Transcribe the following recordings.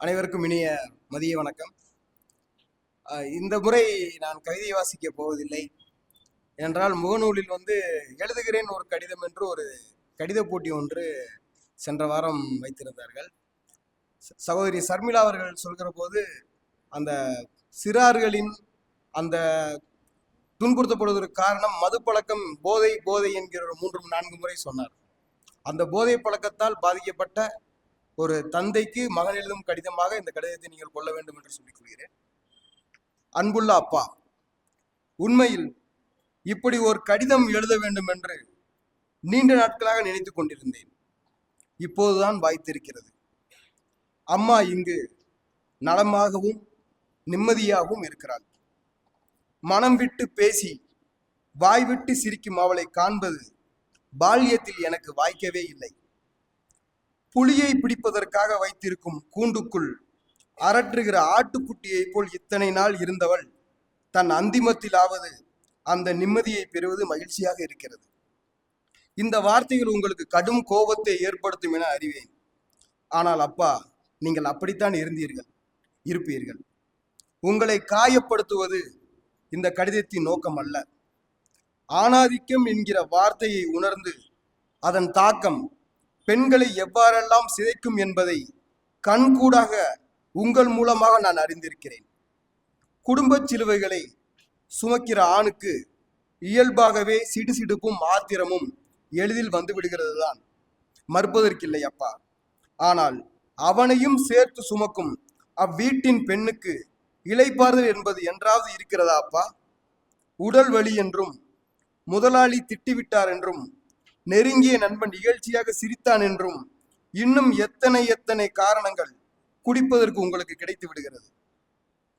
அனைவருக்கும் இனிய மதிய வணக்கம். இந்த முறை நான் கவிதை வாசிக்க போவதில்லை. என்றால் முகநூலில் வந்து எழுதுகிறேன் ஒரு கடிதம் என்று ஒரு கடித போட்டி ஒன்று சென்ற வாரம் வைத்திருந்தார்கள். சகோதரி சர்மிளா அவர்கள் சொல்கிற போது அந்த சிறார்களின் அந்த துன்புறுத்தப்படுவதற்கு காரணம் மது பழக்கம் போதை போதை என்கிற ஒரு மூன்று நான்கு முறை சொன்னார். அந்த போதை பழக்கத்தால் பாதிக்கப்பட்ட ஒரு தந்தைக்கு மகன் எழுதும் கடிதமாக இந்த கடிதத்தை நீங்கள் கொள்ள வேண்டும் என்று சொல்லிக் கொள்கிறேன் அன்புள்ள அப்பா உண்மையில் இப்படி ஒரு கடிதம் எழுத வேண்டும் என்று நீண்ட நாட்களாக நினைத்துக் கொண்டிருந்தேன். இப்போதுதான் வாய்த்திருக்கிறது. அம்மா இங்கு நலமாகவும் நிம்மதியாகவும் இருக்கிறாள். மனம் விட்டு பேசி வாய் விட்டு சிரிக்கும் அவளை காண்பது பால்யத்தில் எனக்கு வாய்க்கவே இல்லை. புலியை பிடிப்பதற்காக வைத்திருக்கும் கூண்டுக்குள் அரற்றுகிற ஆட்டுக்குட்டியை போல் இத்தனை நாள் இருந்தவள் தன் அந்திமத்திலாவது அந்த நிம்மதியை பெறுவது மகிழ்ச்சியாக இருக்கிறது. இந்த வார்த்தைகள் உங்களுக்கு கடும் கோபத்தை ஏற்படுத்தும் என அறிவேன். ஆனால் அப்பா நீங்கள் அப்படித்தான் இருந்தீர்கள் இருப்பீர்கள். உங்களை காயப்படுத்துவது இந்த கடிதத்தின் நோக்கம் அல்ல. ஆணாதிக்கம் என்கிற வார்த்தையை உணர்ந்து அதன் தாக்கம் பெண்களை எவ்வாறெல்லாம் சிதைக்கும் என்பதை கண்கூடாக உங்கள் மூலமாக நான் அறிந்திருக்கிறேன். குடும்பச் சிலுவைகளை சுமக்கிற ஆணுக்கு இயல்பாகவே சிடு சிடுப்பும் ஆத்திரமும் எளிதில் வந்து விடுகிறது தான் மறுப்பதற்கில்லை அப்பா. ஆனால் அவனையும் சேர்த்து சுமக்கும் அவ்வீட்டின் பெண்ணுக்கு இலைப்பாறுதல் என்பது என்றாவது இருக்கிறதா அப்பா? உடல் வலி என்றும் முதலாளி திட்டிவிட்டார் என்றும் நெருங்கிய நண்பன் இகழ்ச்சியாக சிரித்தான் என்றும் இன்னும் எத்தனை எத்தனை காரணங்கள் குடிப்பதற்கு உங்களுக்கு கிடைத்து விடுகிறது?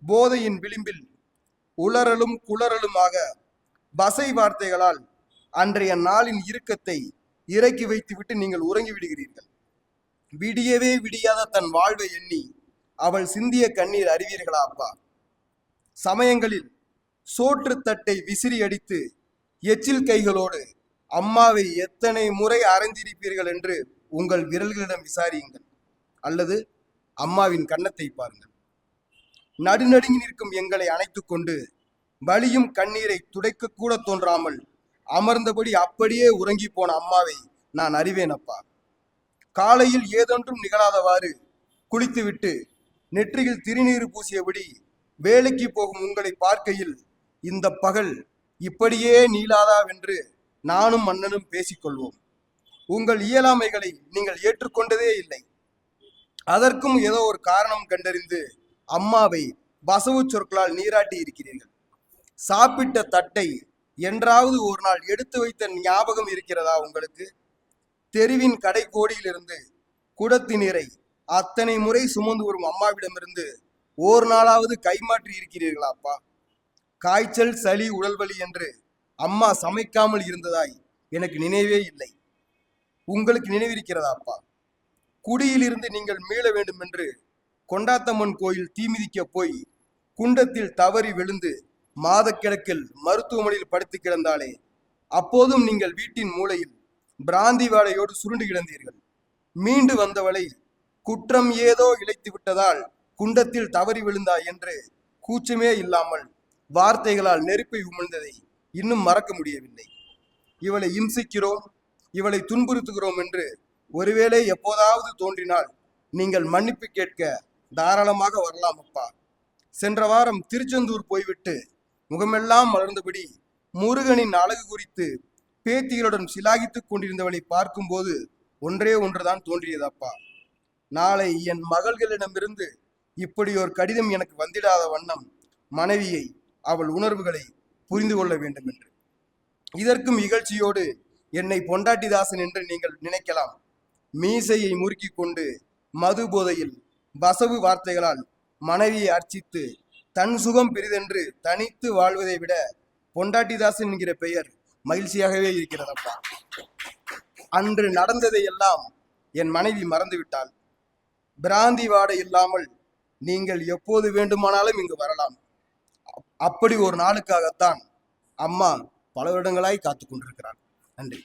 போதையின் விளிம்பில் உளறலும் குளறலுமாக பசை வார்த்தைகளால் அன்றைய நாளின் இறுக்கத்தை இறக்கி வைத்துவிட்டு நீங்கள் உறங்கி விடுகிறீர்கள். விடியவே விடியாத தன் வாழ்வை எண்ணி அவள் சிந்திய கண்ணீர் அறிவீர்களா அப்பா? சமயங்களில் சோற்று தட்டை விசிறி அடித்து எச்சில் கைகளோடு அம்மாவை எத்தனை முறை அறைந்திருப்பீர்கள் என்று உங்கள் விரல்களிடம் விசாரியுங்கள். அல்லது அம்மாவின் கன்னத்தை பாருங்கள். நடுநடுங்கி நிற்கும் எங்களை அணைத்து கொண்டு வலியும் கண்ணீரை துடைக்க கூட தோன்றாமல் அமர்ந்தபடி அப்படியே உறங்கி போன அம்மாவை நான் அறிவேன் அப்பா காலையில் ஏதொன்றும் நிகழாதவாறு குளித்துவிட்டு நெற்றியில் திருநீர் பூசியபடி வேலைக்கு போகும் உங்களை பார்க்கையில் இந்த பகல் இப்படியே நீளாதாவென்று நானும் மன்னனும் பேசிக்கொள்வோம். உங்கள் இயலாமைகளை நீங்கள் ஏற்றுக்கொண்டதே இல்லை. அதற்கும் ஏதோ ஒரு காரணம் கண்டறிந்து அம்மாவை வசவு சொற்களால் நீராட்டி இருக்கிறீர்கள். சாப்பிட்ட தட்டை என்றாவது ஒரு நாள் எடுத்து வைத்த ஞாபகம் இருக்கிறதா உங்களுக்கு? தெருவின் கடைக்கோடியிலிருந்து கோடியிலிருந்து குடத்தினரை அத்தனை முறை சுமந்து வரும் அம்மாவிடமிருந்து ஒரு நாளாவது கைமாற்றி இருக்கிறீர்களா அப்பா? காய்ச்சல் சளி உடல்வலி என்று அம்மா சமைக்காமல் இருந்ததாய் எனக்கு நினைவே இல்லை. உங்களுக்கு நினைவிருக்கிறதா அப்பா? குடியிலிருந்து நீங்கள் மீள வேண்டும் என்று கொண்டாத்தம்மன் கோயில் தீமிதிக்க போய் குண்டத்தில் தவறி விழுந்து மாதக்கிழக்கில் மருத்துவமனையில் படுத்து கிடந்தாலே அப்போதும் நீங்கள் வீட்டின் மூலையில் பிராந்தி வாடையோடு சுருண்டு கிடந்தீர்கள். மீண்டு வந்தவளை குற்றம் ஏதோ இழைத்து விட்டதால் குண்டத்தில் தவறி விழுந்தாய் என்று கூச்சமே இல்லாமல் வார்த்தைகளால் நெருப்பை உமிழ்ந்ததை இன்னும் மறக்க முடியவில்லை. இவளை இம்சிக்கிறோம் இவளை துன்புறுத்துகிறோம் என்று ஒருவேளை எப்போதாவது தோன்றினால் நீங்கள் மன்னிப்பு கேட்க தாராளமாக வரலாம் அப்பா. சென்ற வாரம் திருச்செந்தூர் போய்விட்டு முகமெல்லாம் மலர்ந்தபடி முருகனின் அழகு குறித்து பேத்திகளுடன் சிலாகித்துக் கொண்டிருந்தவளை பார்க்கும்போது ஒன்றே ஒன்றுதான் தோன்றியது அப்பா. நாளை என் மகள்களிடமிருந்து இப்படி ஒரு கடிதம் எனக்கு வந்திடாத வண்ணம் மனைவியை அவள் உணர்வுகளை புரிந்து கொள்ள வேண்டும் என்று இதற்கும் இகழ்ச்சியோடு என்னை பொண்டாட்டிதாசன் என்று நீங்கள் நினைக்கலாம். மீசையை முறுக்கி கொண்டு மது போதையில் வசவு வார்த்தைகளால் மனைவியை அர்ச்சித்து தன் சுகம் பெரிதென்று தனித்து வாழ்வதை விட பொண்டாட்டிதாசன் என்கிற பெயர் மகிழ்ச்சியாகவே இருக்கிறதப்பா. அன்று நடந்ததை எல்லாம் என் மனைவி மறந்துவிட்டாள். பிராந்தி வாடை இல்லாமல் நீங்கள் எப்போது வேண்டுமானாலும் இங்கு வரலாம். அப்படி ஒரு நாளுக்காகத்தான் அம்மா பல வருடங்களாய் காத்து கொண்டிருக்கிறார் நன்றி.